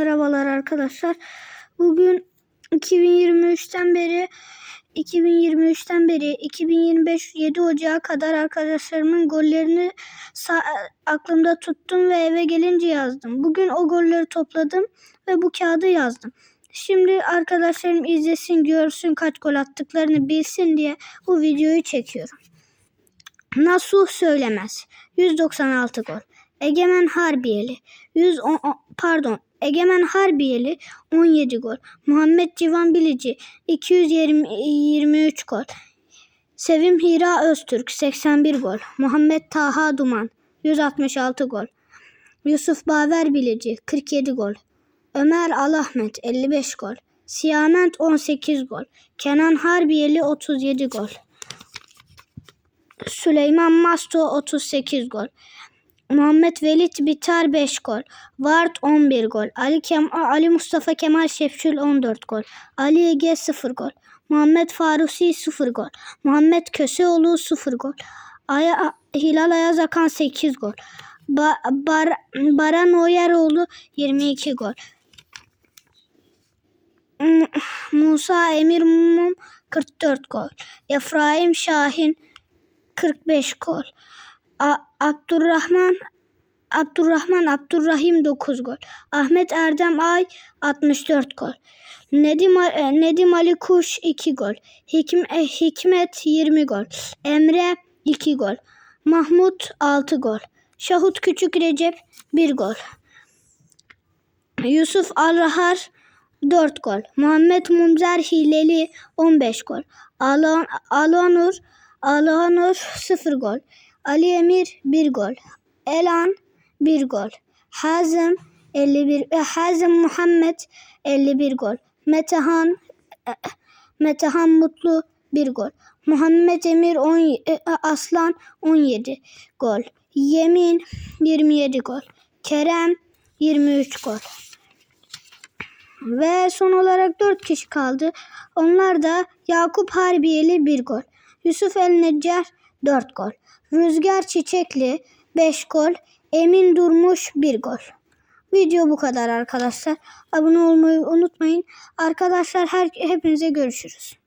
Merhabalar arkadaşlar. Bugün 2023'ten beri 2023'ten beri 2025 7 Ocağı kadar arkadaşlarımın gollerini aklımda tuttum ve eve gelince yazdım. Bugün o golleri topladım ve bu kağıdı yazdım. Şimdi arkadaşlarım izlesin, görsün kaç gol attıklarını bilsin diye bu videoyu çekiyorum. Nasuh Söylemez 196 gol. Egemen Harbiyeli 110 pardon Egemen Harbiyeli 17 gol. Muhammed Civan Bilici 223 gol. Sevim Hira Öztürk 81 gol. Muhammed Taha Duman 166 gol. Yusuf Baver Bilici 47 gol. Ömer Alahmet 55 gol. Siyament 18 gol. Kenan Harbiyeli 37 gol. Süleyman Masto 38 gol. Muhammed Velit Bitar 5 gol. Vart 11 gol. Ali, Kem Ali Mustafa Kemal Şefçül 14 gol. Ali Ege 0 gol. Muhammed Farusi 0 gol. Muhammed Köseoğlu 0 gol. Aya, Hilal Ayaz Akan 8 gol. Ba, Bar, Baran Oyeroğlu 22 gol. M- Musa Emir Mum 44 gol. Efraim Şahin 45 gol. Abdurrahman Abdurrahman Abdurrahim 9 gol. Ahmet Erdem Ay 64 gol. Nedim, A- Nedim Ali Kuş 2 gol. Hikm, eh, Hikmet 20 gol. Emre 2 gol. Mahmut 6 gol. Şahut Küçük Recep 1 gol. Yusuf Alrahar 4 gol. Muhammed Munzer Hileli 15 gol. Alan, Alanur Alanur 0 gol. Ali Emir 1 gol. Elan 1 gol. Hazım 51 e, Hazım Muhammed 51 gol. Metehan e, Metehan Mutlu 1 gol. Muhammed Emir 10 e, Aslan 17 gol. Yemin 27 gol. Kerem 23 gol. Ve son olarak 4 kişi kaldı. Onlar da Yakup Harbiyeli 1 gol. Yusuf El Neccar 4 gol. Rüzgar Çiçekli 5 gol. Emin Durmuş 1 gol. Video bu kadar arkadaşlar. Abone olmayı unutmayın. Arkadaşlar her, hepinize görüşürüz.